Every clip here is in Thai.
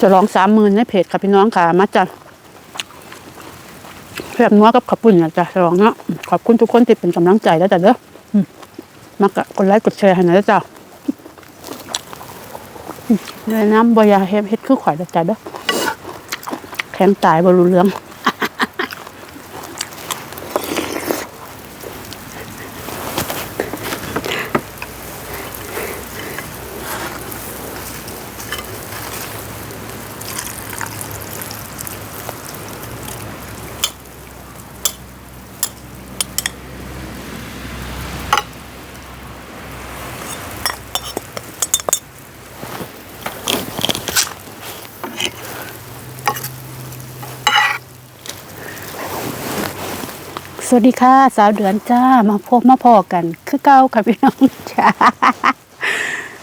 จะลองสามหมื่นในเพจค่ะพี่น้องค่ะมาจ้ะแบบนัวกับขับปุ่นนะจ๊ะจะลองเนาะขอบคุณทุกคนที่เป็นกำลังใจแล้วจ้ะเด้อมากกดไลค์กดแชร์ให้หน่อยนะจ้ะอืมเลยน้ำบอยาเฮ็ดเฮ็ดคือข่อยแล้วจ้ะเด้อแข็งตายบรูเรื่อง ส วัสดีค่ะ สาวเดือนจ้ามาพบมาพอกัน คือเก้าค่ะพี่น้องจ้า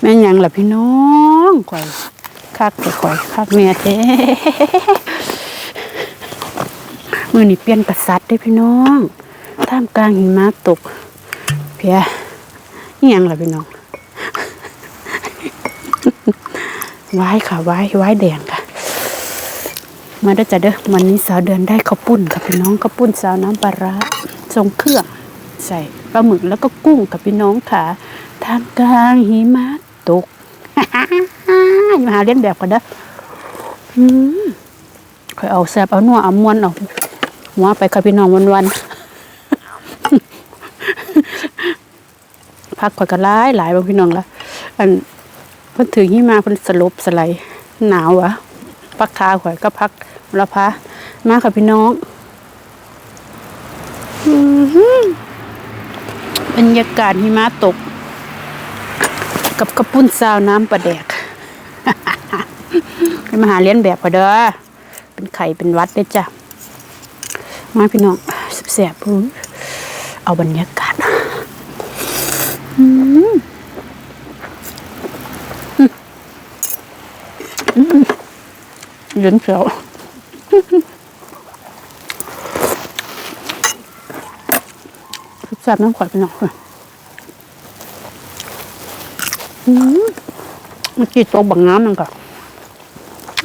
แม่ยังล่ะพี่น้องข่อยคักแต่ข่อยคักเมียเท้มือนี่เปลี่ยนกษัตริย์ได้พี่น้องท่ามกลางหิมะตก เพียนี่ยังล่ะพี่น้องไว้ค่ะไว้ไว้แดงค่ะ มาได้จ้ะเด้อวันนี้สาวเดือนได้ข้าวปุ้นกับพี่น้องข้าวปุ้นสาวน้ำปลาร้าทรงเครื่องใส่ปลาหมึกแล้วก็กุ้งกับพี่น้องค่ะท่ามกลางหิมะตกมาหาเล่นแบบกันเด้อืมคอยเอาแซบเอานัวเอามวนเอาหัวไปค่ะพี่น้องวันวันพักข่อยก็หลายหลายบางพี่น้องละอันเพิ่นถือหิมาเพิ่นสลบสไลหนาวอะ พักขาข่อยก็พักมรพามาค่ะพี่น้องอื้อหือบรรยากาศหิมะตก กับกระปุ้นซาวน้ำปลาแดกเป็นมหาเลี้ยนแบบพอเด้อเป็นไข่เป็นวัดได้อจ้ะ มาพี่น้องแสบๆพูเอาบรรยากาศอืม เย็นเชียวแซ่บน้ำขวดไปหน่อยค่ะอืมเมื่อกี้ตกบังน้ำนั่นก่อน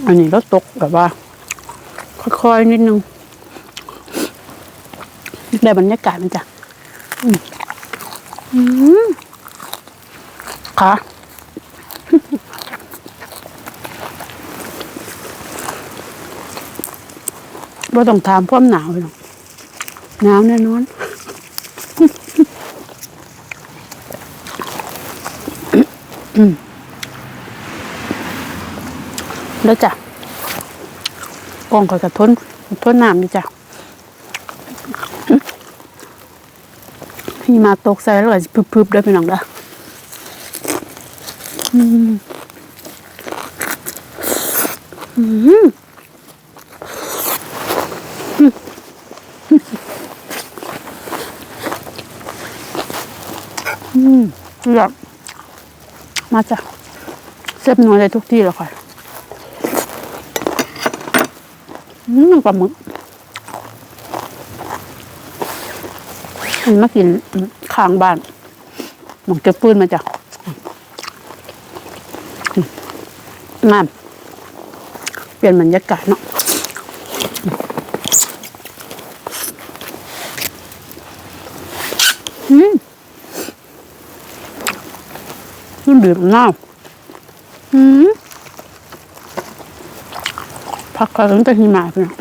อันนี้ก็ตกแบบว่า ค่อยๆนิดนึงได้บรรยากาศมันจ้ะ อืมค่ะ ว่าต้องถามความหนาวหรอกหนาวแน่นอนแล้วจ้ะกล่องก็กระทนทนน้ำดีจ้ะพี่มาตกใส่แล้วก็พึบๆด้พี่น้องเด้ออืมอืม มแบบมาจ้ะเซ็บนัวได้ทุกที่แล้วค่ะอืมปลาหมึกอันมากินข้างบ้านหมองเก็บปืนมาจ้ะอืมงาเปลี่ยนบรรยากาศเนาะอืม ขึ้นดื่มน้ำอืมพักกันตั้งแต่หิมะไปเนาะ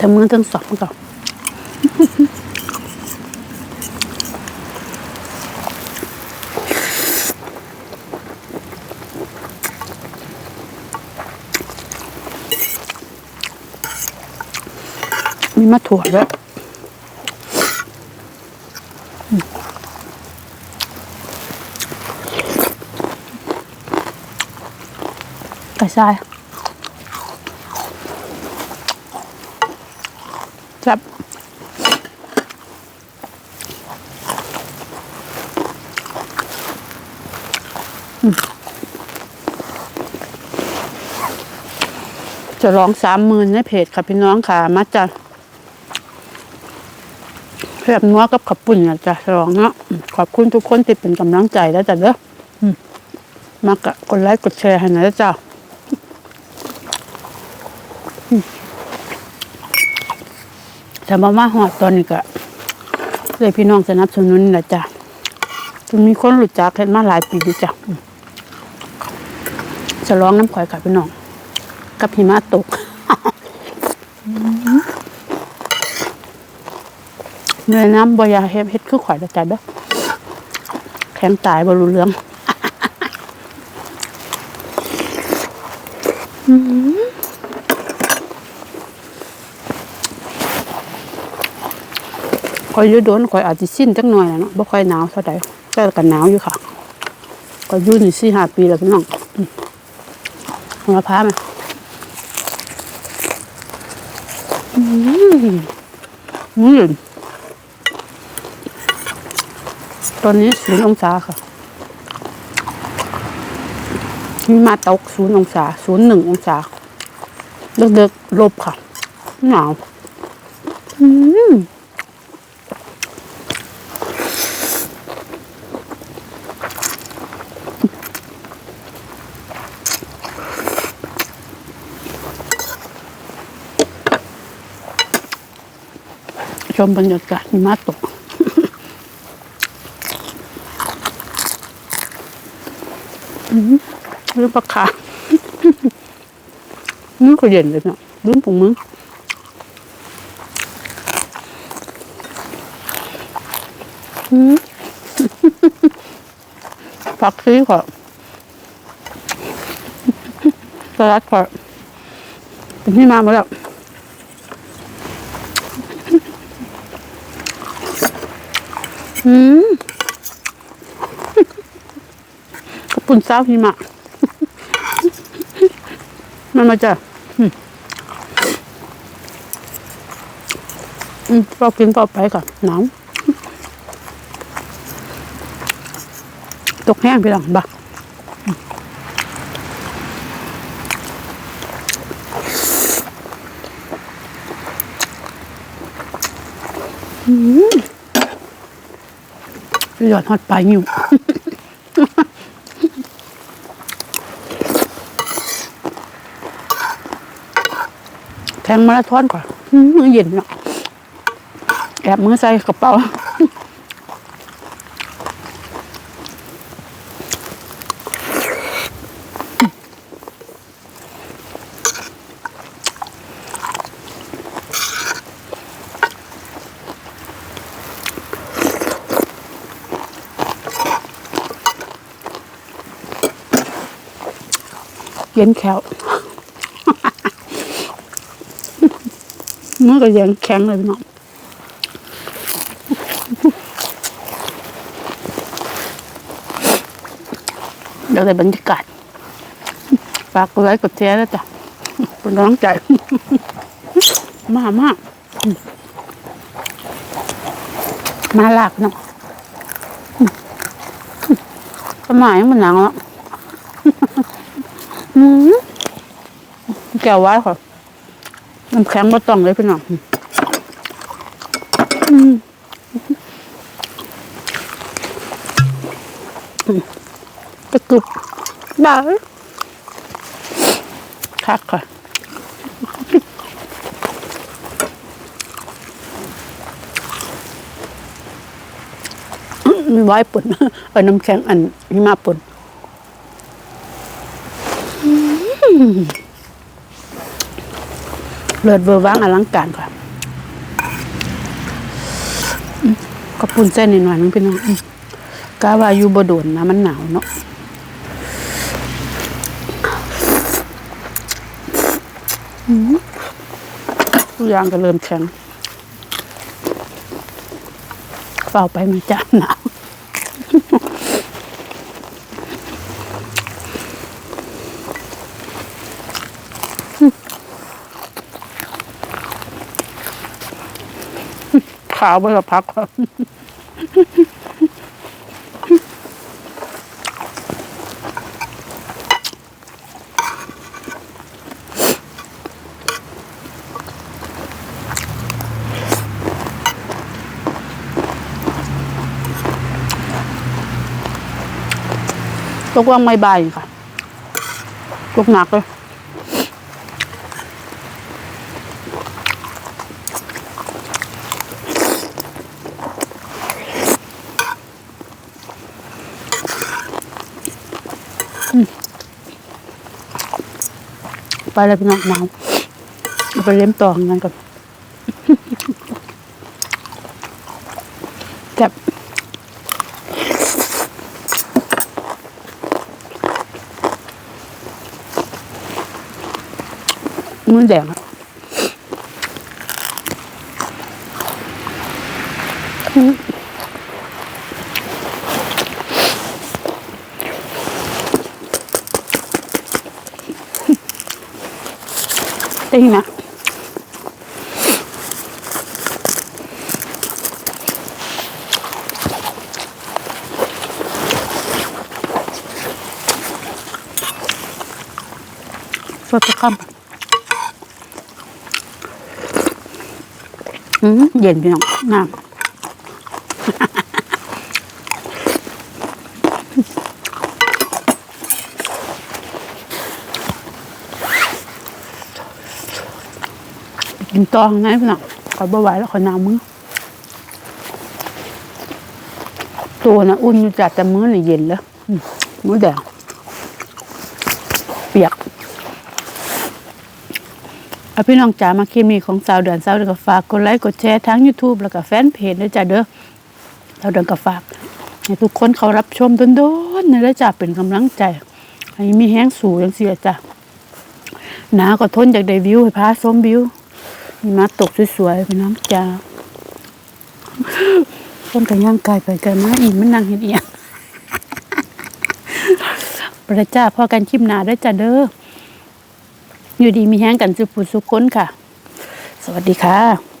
ทำมือทั้งสองก่อน มีมะถั่วด้วยอืมไก่ทรายแซ่บจะร้องสามหมื่นในเพจค่ะพี่น้องค่ะ มาจ้ะ แบบนัวกับขับปุ่นนะจ๊ะสองเนาะขอบคุณทุกคนที่เป็นกำลังใจแล้วจ้ะเด้อมากะกดไลค์กดแชร์ให้หนะจ้ะอืมแต่มามาหอดตอนนี้ก็เลยพี่น้องสนับสนุนนะจ้ะจนมีคนรู้จักเห็นมาหลายปีอยู่จ้ะจะร้องน้ำข่อยกับพี่น้อง กับหิมะตก เนื้อน้ำบอยาเฮ็ดเฮ็ดคือข่อยละจ้ะเด้อแข็งตายบรูเรื่องข่อยอยู่โดนข่อยอาจจะสิ้นจักหน่อยแหละเนาะบ่ค่อยหนาวเท่าใดแต่ก็หนาวอยู่ค่ะก็อยู่นี่สี่ห้าปีแล้วพี่น้องมเอามาพามาอืมอืม ตอนนี้ศูนย์องศาค่ะมีมาตกศูนย์องศาศูนย์หนึ่งองศาเด็กๆลบค่ะ หนาวอืมชมบรรยากาศหิมะตก อืมเรื่อปลาคามือก็เย็นเลยเนาะลืมปุงมืออืมผักชีค่ะสลัดค่ะเป็นที่มาหมดแล้วอืมกระปุ่ นเศร้าหิมะ มันมาจ้ะอืมอืมเรากินต่อไปก่อนหนาวตกแห้งไปหลังบ่ะหยอดฮอดปลายนิ้ว แทงมาราธอนก่อนมือเย็นเนาะแอบมือใส่กระเป๋าเย็นแขว มือก็ยังแข็งเลยพี่น้องเดี๋ยวได้บรรยากาศฝากกดไลค์กดแชร์แล้วจ้ะเป็นกำลังใจ มามากมาหลักเนาะสมัยมันหนังแล้วอืมแก้วไว้ค่ะ น้ำแข็งบ่ต้องเลยพี่น้องอืมอืมกระตุกได้คักค่ะมีไว้ปุ่นเอาน้ำแข็งอันหิมาปุ่นอืม เลิศเบอร์ว่างอลังการค่ะกระปุนเส้นนิดหน่อยนึงพี่น้องกาว่าอยู่บโดนนะมันหนาวเนาะอืมทุกอย่างก็เริ่มแข็งเฝ้าไปมันจะหนา ขาวไปสักพักครับตกว่างไม่บายค่ะตกหนักเลย ไปแล้วพี่น้องหนาวเอาไปเล่มต่องั้นก่อนแซ่บมือแดง ได้ยินะสดจะคำอืมเย็นพี่น้องน้ำ กินตองในพี่น้องขอบ่ไหวแล้วขอน้ำมือตัวนะอุ่นอยู่จัดแต่มือน่เย็นแล้วอืมมือแดงเปียกเอาพี่น้องจ๋ามาคลิปนี้ของสาวเดือนสาวเดือนก็ฝากกดไลค์กดแชร์ทั้ง YouTube แล้วก็แฟนเพจด้วยจ้ะเด้อสาวเดือนก็ฝากให้ทุกคนเขารับชมโดนๆนะแล้วจ้ะเป็นกำลังใจให้มีแห้งสูงจังเสียจ้ะหนาก็ทนจากได้วิวให้พาส้มวิว หิมะตกสวยๆพี่น้องจ้าคนกันย่างกายไปกันมาอีมันนั่งเห็นเอียงพระเจ้าพอกันชิมหนาได้จ้ะเด้ออยู่ดีมีแห้งกันสุปุสุขคนค่ะ สวัสดีค่ะ